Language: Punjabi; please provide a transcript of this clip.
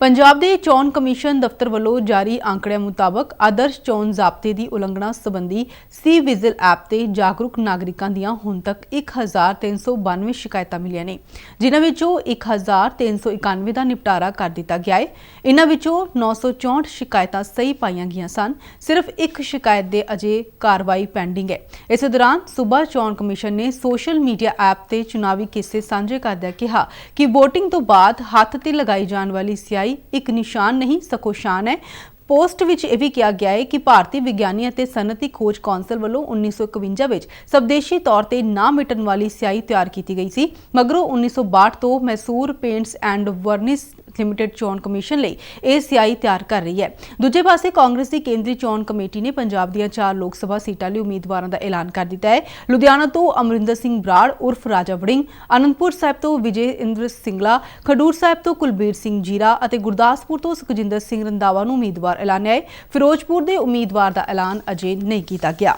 ਪੰਜਾਬ ਦੇ ਚੋਣ ਕਮਿਸ਼ਨ ਦਫ਼ਤਰ ਵੱਲੋਂ ਜਾਰੀ ਅੰਕੜਿਆਂ ਮੁਤਾਬਕ ਆਦਰਸ਼ ਚੋਣ ਜ਼ਾਬਤੇ ਦੀ ਉਲੰਘਣਾ ਸੰਬੰਧੀ ਸੀ ਵਿਜ਼ਿਲ ਐਪ ਤੇ ਜਾਗਰੂਕ ਨਾਗਰਿਕਾਂ ਦੀਆਂ ਹੁਣ ਤੱਕ 1392 ਸ਼ਿਕਾਇਤਾਂ ਮਿਲੀਆਂ ਨੇ, ਜਿਨ੍ਹਾਂ ਵਿੱਚੋਂ 1391 ਦਾ ਨਿਪਟਾਰਾ ਕਰ ਦਿੱਤਾ ਗਿਆ ਹੈ। ਇਨ੍ਹਾਂ ਵਿੱਚੋਂ 964 ਸ਼ਿਕਾਇਤਾਂ ਸਹੀ ਪਾਈਆਂ ਗਈਆਂ ਸਨ, ਸਿਰਫ ਇੱਕ ਸ਼ਿਕਾਇਤ ਦੇ ਅਜੇ ਕਾਰਵਾਈ ਪੈਂਡਿੰਗ ਹੈ। ਇਸੇ ਦੌਰਾਨ ਸੂਬਾ ਚੋਣ ਕਮਿਸ਼ਨ ਨੇ ਸੋਸ਼ਲ ਮੀਡੀਆ ਐਪ ਤੇ ਚੁਣਾਵੀ ਕਿੱਸੇ ਸਾਂਝੇ ਕਰਦਿਆਂ ਕਿਹਾ ਕਿ VOTING ਤੋਂ ਬਾਅਦ ਹੱਥ ਤੇ ਲਗਾਈ ਜਾਣ ਵਾਲੀ ਸਿਆਹੀ ਇੱਕ ਨਿਸ਼ਾਨ ਨਹੀਂ, ਸਗੋਂ ਸ਼ਾਨ ਹੈ। ਪੋਸਟ ਵਿੱਚ ਇਹ ਵੀ ਕਿਹਾ ਗਿਆ ਹੈ ਕਿ ਭਾਰਤੀ ਵਿਗਿਆਨੀ ਅਤੇ ਸਨਅਤੀ ਖੋਜ ਕੌਂਸਲ ਵੱਲੋਂ 1951 ਵਿੱਚ ਸਵਦੇਸ਼ੀ ਤੌਰ ਤੇ ਨਾ ਮਿਟਣ ਵਾਲੀ ਸਿਆਹੀ ਤਿਆਰ ਕੀਤੀ ਗਈ ਸੀ। ਮਗਰੋਂ 1962 ਤੋਂ Mysore paints and varnish limited ਚੋਣ ਕਮਿਸ਼ਨ ਲਈ ਇਹ ਸਿਆਹੀ ਤਿਆਰ ਕਰ ਰਹੀ ਹੈ। ਦੂਜੇ ਪਾਸੇ ਕਾਂਗਰਸ ਦੀ ਕੇਂਦਰੀ ਚੋਣ ਕਮੇਟੀ ਨੇ ਪੰਜਾਬ ਦੀਆਂ ਚਾਰ ਲੋਕ ਸਭਾ ਸੀਟਾਂ ਲਈ ਉਮੀਦਵਾਰਾਂ ਦਾ ਐਲਾਨ ਕਰ ਦਿੱਤਾ ਹੈ। ਲੁਧਿਆਣਾ ਤੋਂ ਅਮਰਿੰਦਰ ਸਿੰਘ ਬਰਾੜ, ਉਰਫ ਰਾਜਾ ਵੜਿੰਗ, ਅਨੰਦਪੁਰ ਸਾਹਿਬ ਤੋਂ ਵਿਜੇ ਇੰਦਰ ਸਿੰਗਲਾ, ਖਡੂਰ ਸਾਹਿਬ ਤੋਂ ਕੁਲਬੀਰ ਸਿੰਘ ਜੀਰਾ ਅਤੇ ਗੁਰਦਾਸਪੁਰ ਤੋਂ ਸੁਖਜਿੰਦਰ ਸਿੰਘ ਰੰਦਾਵਾ ਨੂੰ ਉਮੀਦਵਾਰ ਐਲਾਨਿਆ ਹੈ। ਫਿਰੋਜ਼ਪੁਰ ਦੇ ਉਮੀਦਵਾਰ ਦਾ ਐਲਾਨ ਅਜੇ ਨਹੀਂ ਕੀਤਾ ਗਿਆ।